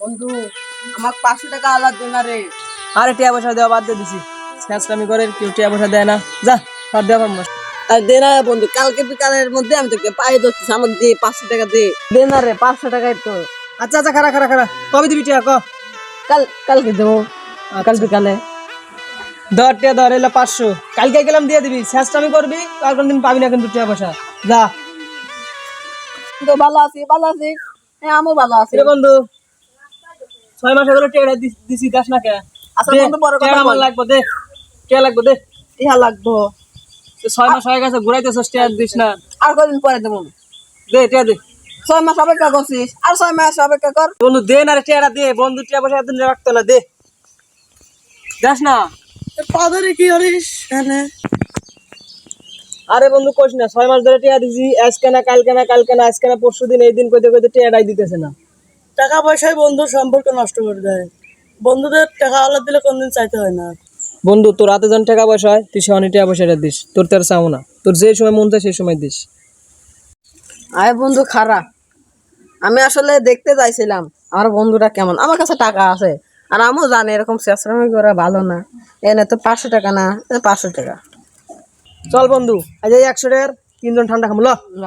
বন্ধু আমার পাঁচশো টাকা আলাদা দে না রে। আরে টিয়া পয়সা দেওয়া বাদ দিয়ে দিছি। শেষরামি করে কেউ টিয়া পয়সা দেয় না। যা সব দেওয়া পারব আর দে না বন্ধু কালকে বিকালের মধ্যে আমি তোকে পায়ে ধরছিস আমাকে দে পাঁচশো টাকা দে। দে না রে পাঁচশো টাকাই তো। আচ্ছা আচ্ছা খারা খারা খারা। কবে দিবি টিয়া ক? কাল কালকে দেবো। কাল। বিকালে ধর টিয়া ধর এলে পাঁচশো। কালকে গেলাম দিয়ে দিবি। শেষরামি করবি আর কোনদিন পাবি না কিন্তু টিয়া পয়সা। যা। তো ভালো আছি ভালো আছি। হ্যাঁ আমিও ভালো আছি। বন্ধু। ছয় মাস হলো টিয়া দিছি দাস না কে। আচ্ছা বন্ধু বড় কথা আমার লাগবো দে। টিয়া লাগবো দে। ইহা লাগবো। ছয় মাস হয়ে গেছে ঘুরাইতেছিস টিয়া দিস না। আর কদিন পরে দেবো? দে টিয়া দে। ছয় মাস অপেক্ষা করছিস? আর ছয় মাস অপেক্ষা কর। বন্ধু দে না রে টিয়াটা দে। বন্ধু টিয়া পয়সা এতদিন রাখতো না দে। যাস না। পাদরে কি করিস আরে বন্ধু কোশ না ছয় মাস ধরে টিয়া দিছি। আজকে না কালকে না কালকে না আজকে না পরশু দিন এই দিন কইতে কইতে টিয়াটাই দিতেছে না। টাকা পয়সায় বন্ধুর সম্পর্ক নষ্ট করে দেয়। বন্ধুদের টাকা আলাদা দিলে কোনদিন চাইতে হয় না। বন্ধু তোর হাতে যখন টাকা পয়সা হয় তুই সে অনেক টাকা পয়সাটা দিস। তোর তার চাও না। তোর যে সময় মন চায় সেই সময় দিস। আয় বন্ধু খারাপ। আমি আসলে দেখতে চাইছিলাম আমার বন্ধুরা কেমন। আমার কাছে টাকা আছে আর আমিও জানি এরকম শেষরামি করা ভালো না। এনে তো পাঁচশো টাকা না পাঁচশো টাকা। চল বন্ধু আজ এই একশো টাকার তিনজন ঠান্ডা খামো ল। ল।